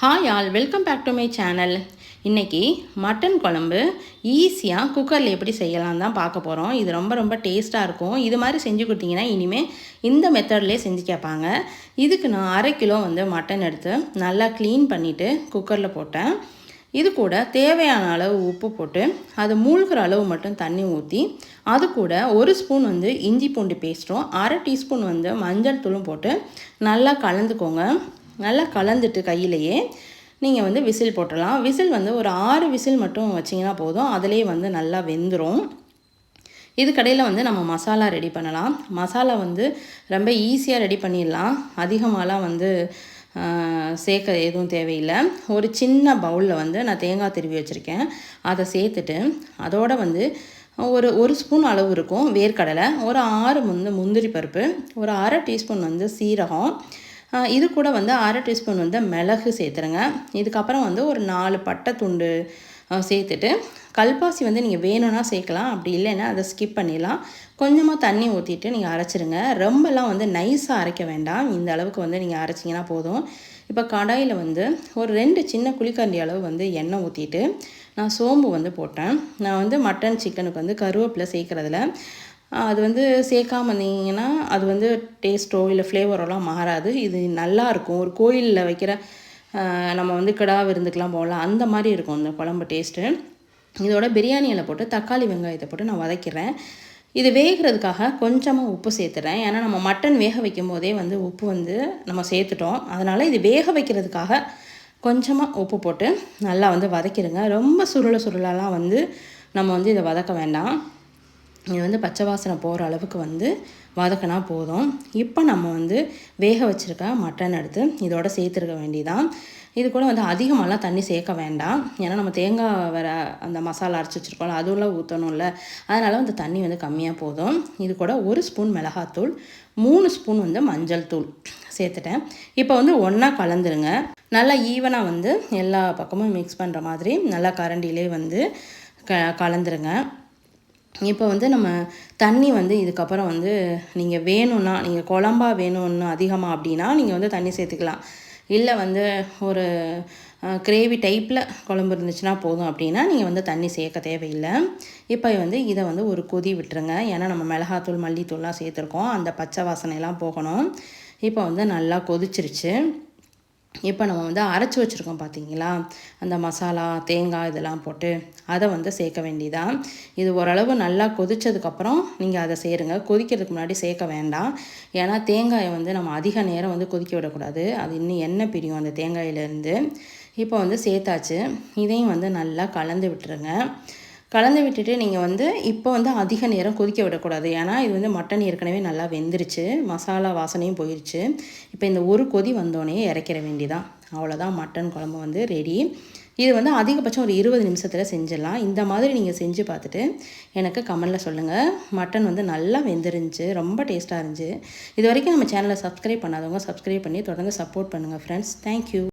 Hi all welcome back to my channel இன்றைக்கி mutton குழம்பு ஈஸியாக குக்கரில் எப்படி செய்யலாம் தான் பார்க்க போகிறோம் இது ரொம்ப ரொம்ப டேஸ்ட்டாக இருக்கும். இது மாதிரி செஞ்சு கொடுத்தீங்கன்னா இனிமேல் இந்த மெத்தட்லேயே செஞ்சு கேட்பாங்க. இதுக்கு நான் அரை கிலோ வந்து மட்டன் எடுத்து நல்லா க்ளீன் பண்ணிவிட்டு குக்கரில் போட்டேன். இது கூட தேவையான அளவு உப்பு போட்டு அது மூழ்கிற அளவு மட்டும் தண்ணி ஊற்றி அது கூட ஒரு ஸ்பூன் வந்து இஞ்சி பூண்டு பேஸ்ட்டும் அரை டீஸ்பூன் வந்து மஞ்சள் தூளும் போட்டு நல்லா கலந்துக்கோங்க. நல்லா கலந்துட்டு கையிலையே நீங்கள் வந்து விசில் போட்டலாம் விசில் வந்து ஒரு ஆறு விசில் மட்டும் வச்சிங்கன்னா போதும். அதிலே வந்து நல்லா வெந்துடும் இது கடையில் வந்து நம்ம மசாலா ரெடி பண்ணலாம். மசாலா வந்து ரொம்ப ஈஸியாக ரெடி பண்ணிடலாம். அதிகமாகலாம் வந்து சேர்க்க எதுவும் தேவையில்லை. ஒரு சின்ன பவுலில் வந்து நான் தேங்காய் திருவி வச்சுருக்கேன். அதை சேர்த்துட்டு அதோடு வந்து ஒரு ஒரு ஸ்பூன் அளவு இருக்கும். வேர்க்கடலை ஒரு ஆறு வந்து முந்திரி பருப்பு ஒரு அரை டீஸ்பூன் வந்து சீரகம் இது கூட வந்து அரை டீஸ்பூன் வந்து மிளகு சேர்த்துருங்க. இதுக்கப்புறம் வந்து ஒரு நாலு பட்டை துண்டு சேர்த்துட்டு கல்பாசி வந்து நீங்கள் வேணும்னா சேர்க்கலாம். அப்படி இல்லைன்னா அதை ஸ்கிப் பண்ணிடலாம். கொஞ்சமாக தண்ணி ஊற்றிட்டு நீங்கள் அரைச்சிருங்க. ரொம்பலாம் வந்து நைஸாக அரைக்க வேண்டாம். இந்த அளவுக்கு வந்து நீங்கள் அரைச்சிங்கன்னா போதும். இப்போ கடாயில் வந்து ஒரு ரெண்டு சின்ன குழிக்கண்டி அளவு வந்து எண்ணெய் ஊற்றிட்டு நான் சோம்பு வந்து போட்டேன். நான் வந்து மட்டன் சிக்கனுக்கு வந்து கருவேப்பிலை சேர்க்குறதுல. அது வந்து சேர்க்காம இருந்தீங்கன்னா அது வந்து டேஸ்ட்டோ இல்லை ஃப்ளேவரோலாம் மாறாது. இது நல்லாயிருக்கும் ஒரு கோயிலில் வைக்கிற நம்ம வந்து கிடா விருந்துக்கெலாம் போகலாம். அந்த மாதிரி இருக்கும் இந்த குழம்பு டேஸ்ட்டு இதோட பிரியாணியில் போட்டு தக்காளி வெங்காயத்தை போட்டு நான் வதக்கிறேன். இது வேகிறதுக்காக கொஞ்சமாக உப்பு சேர்த்துறேன். ஏன்னா நம்ம மட்டன் வேக வைக்கும் போதே வந்து உப்பு வந்து நம்ம சேர்த்துட்டோம். அதனால் இது வேக வைக்கிறதுக்காக கொஞ்சமாக உப்பு போட்டு நல்லா வந்து வதக்கிடுங்க. ரொம்ப சுருள சுருளெல்லாம் வந்து நம்ம வந்து இதை வதக்க வேண்டாம். இது வந்து பச்சை வாசனை போகிற அளவுக்கு வந்து வதக்கினா போதும். இப்போ நம்ம வந்து வேக வச்சுருக்க மட்டன் எடுத்து இதோட சேர்த்துருக்க வேண்டிதான் இது கூட வந்து அதிகமாகலாம் தண்ணி சேர்க்க வேண்டாம். ஏன்னா நம்ம தேங்காய் வர அந்த மசாலா அரைச்சி வச்சுருக்கோம்ல அதுவும் ஊற்றணும்ல அதனால் வந்து தண்ணி வந்து கம்மியாக போதும். இது கூட ஒரு ஸ்பூன் மிளகாத்தூள் மூணு ஸ்பூன் வந்து மஞ்சள் தூள் சேர்த்துட்டேன். இப்போ வந்து ஒன்றா கலந்துருங்க. நல்லா ஈவனாக வந்து எல்லா பக்கமும் மிக்ஸ் பண்ணுற மாதிரி நல்லா கரண்டிலே வந்து க கலந்துருங்க. இப்போ வந்து நம்ம தண்ணி வந்து இதுக்கப்புறம் வந்து நீங்கள் வேணும்னா நீங்கள் குழம்பா வேணும்னு அதிகமாக அப்படின்னா நீங்கள் வந்து தண்ணி சேர்த்துக்கலாம். இல்லை வந்து ஒரு கிரேவி டைப்பில் குழம்பு இருந்துச்சுன்னா போதும் அப்படின்னா நீங்கள் வந்து தண்ணி சேர்க்க தேவையில்லை. இப்போ வந்து இதை வந்து ஒரு கொதி விட்டுருங்க. ஏன்னா நம்ம மிளகாத்தூள் மல்லித்தூள்லாம் சேர்த்துருக்கோம். அந்த பச்சை வாசனையெல்லாம் போகணும். இப்போ வந்து நல்லா கொதிச்சிருச்சு. இப்போ நம்ம வந்து அரைச்சி வச்சுருக்கோம் பார்த்தீங்களா? அந்த மசாலா தேங்காய் இதெல்லாம் போட்டு அதை வந்து சேர்க்க வேண்டியதான் இது ஓரளவு நல்லா கொதித்ததுக்கப்புறம் நீங்கள் அதை சேருங்க. கொதிக்கிறதுக்கு முன்னாடி சேர்க்க வேண்டாம். ஏன்னா தேங்காயை வந்து நம்ம அதிக நேரம் வந்து கொதிக்க விடக்கூடாது. அது இன்னும் எண்ணெய் பிரியும் அந்த தேங்காயிலேருந்து. இப்போ வந்து சேர்த்தாச்சு. இதையும் வந்து நல்லா கலந்து விட்டுருங்க. கலந்து விட்டுட்டு நீங்கள் வந்து இப்போ வந்து அதிக நேரம் கொதிக்க விடக்கூடாது. ஏன்னா இது வந்து மட்டன் ஏற்கனவே நல்லா வெந்துருச்சு. மசாலா வாசனையும் போயிடுச்சு இப்போ இந்த ஒரு கொதி வந்தோடனே இறக்கிற வேண்டிதான். அவ்வளோதான் மட்டன் குழம்பு வந்து ரெடி இது வந்து அதிகபட்சம் ஒரு இருபது நிமிஷத்தில் செஞ்சிடலாம். இந்த மாதிரி நீங்கள் செஞ்சு பார்த்துட்டு எனக்கு கமெண்டில் சொல்லுங்கள் மட்டன் வந்து நல்லா வெந்துருந்துச்சு. ரொம்ப டேஸ்ட்டாக இருந்துச்சு. இது வரைக்கும் நம்ம சேனலை சப்ஸ்கிரைப் பண்ணாதவங்க சப்ஸ்கிரைப் பண்ணி தொடர்ந்து சப்போர்ட் பண்ணுங்கள் ஃப்ரெண்ட்ஸ் தேங்க்யூ